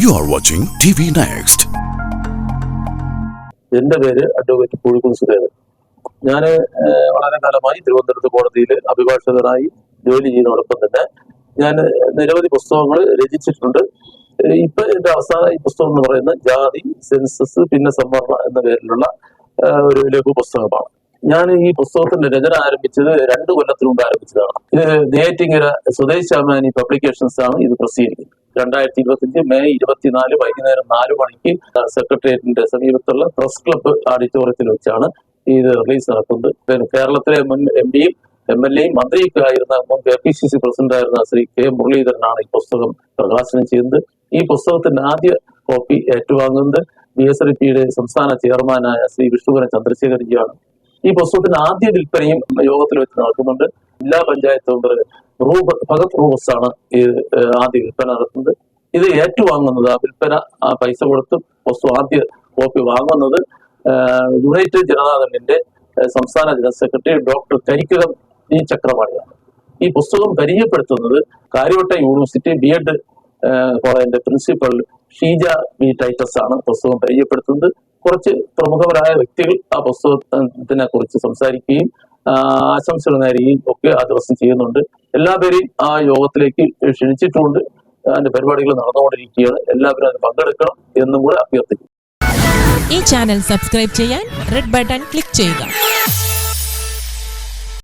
You are watching TV Next. എന്റെ പേര് advocate Kozhikode Surendran. ഞാൻ വളരെ കാലമായി തിരുവനന്തപുരത്ത് കോടതിയിൽ അഭിഭാഷകനായി ജോലി ചെയ്യുന്നതോടൊപ്പം തന്നെ ഞാൻ നിരവധി പുസ്തകങ്ങൾ രചിച്ചിട്ടുണ്ട്. ഇപ്പൊ എന്റെ അവസാന ഈ പുസ്തകം എന്ന് പറയുന്ന ജാതി സെൻസസ് പിന്നെ സംവരണ എന്ന പേരിലുള്ള ഒരു ലഘു പുസ്തകമാണ്. ഞാൻ ഈ പുസ്തകത്തിന്റെ രചന ആരംഭിച്ചത് രണ്ട് കൊല്ലത്തിന് ആരംഭിച്ചതാണ്. ഇത് നെയ്യാറ്റിങ്കര സ്വദേശ് പബ്ലിക്കേഷൻസ് ആണ് ഇത് പ്രസിദ്ധീകരിക്കുന്നത്. രണ്ടായിരത്തി ഇരുപത്തിയഞ്ച് മെയ് ഇരുപത്തിനാല് വൈകുന്നേരം നാല് മണിക്ക് സെക്രട്ടേറിയറ്റിന്റെ സമീപത്തുള്ള പ്രസ് ക്ലബ്ബ് ഓഡിറ്റോറിയത്തിൽ വെച്ചാണ് ഇത് റിലീസ് നടക്കുന്നത്. കേരളത്തിലെ മുൻ എം പിയും എം എൽ എയും മന്ത്രിയൊക്കെ ആയിരുന്ന മുൻ K P C C president ആയിരുന്ന ശ്രീ കെ മുരളീധരനാണ് ഈ പുസ്തകം പ്രകാശനം ചെയ്യുന്നത്. ഈ പുസ്തകത്തിന്റെ ആദ്യ കോപ്പി ഏറ്റുവാങ്ങുന്നത് ബി എസ് എൽ പിയുടെ സംസ്ഥാന ചെയർമാനായ ശ്രീ വിഷ്ണുപുരം ചന്ദ്രശേഖരജിയാണ് ഈ പുസ്തകത്തിന്റെ ആദ്യ വിൽപ്പനയും യോഗത്തിൽ വെച്ച് നടക്കുന്നുണ്ട്. ജില്ലാ പഞ്ചായത്ത് മെമ്പർ റൂബ് ഭഗത് റൂബസ് ആണ് ഈ ആദ്യ വിൽപ്പന നടത്തുന്നത്. ഇത് ഏറ്റുവാങ്ങുന്നത് ആ വിൽപ്പന ആ പൈസ കൊടുത്ത് വസ്തു ആദ്യ കോപ്പി വാങ്ങുന്നത് യുണൈറ്റഡ് ജനതാദളിന്റെ സംസ്ഥാന general secretary doctor Karikkakam G ചക്രവാളിയാണ്. ഈ പുസ്തകം പരിചയപ്പെടുത്തുന്നത് കാര്യവട്ട യൂണിവേഴ്സിറ്റി ബി എഡ് കോളേജിന്റെ പ്രിൻസിപ്പൽ ഷീജ ബി ടൈറ്റസ് ആണ് പുസ്തകം പരിചയപ്പെടുത്തുന്നത്. കുറച്ച് പ്രമുഖരായ വ്യക്തികൾ ആ പുസ്തകത്തിനെ കുറിച്ച് സംസാരിക്കുകയും ആശംസകൾ നേരുകയും ഒക്കെ ആ ദിവസം ചെയ്യുന്നുണ്ട്. എല്ലാവരെയും ആ യോഗത്തിലേക്ക് ക്ഷണിച്ചിട്ടുണ്ട്. അതിന്റെ പരിപാടികൾ നടന്നുകൊണ്ടിരിക്കുകയാണ്. എല്ലാവരും അതിന് പങ്കെടുക്കണം എന്നും കൂടെ അഭ്യർത്ഥിക്കും ഈ ചാനൽ സബ്സ്ക്രൈബ് ചെയ്യാൻ റെഡ് ബട്ടൺ ക്ലിക്ക് ചെയ്യുക.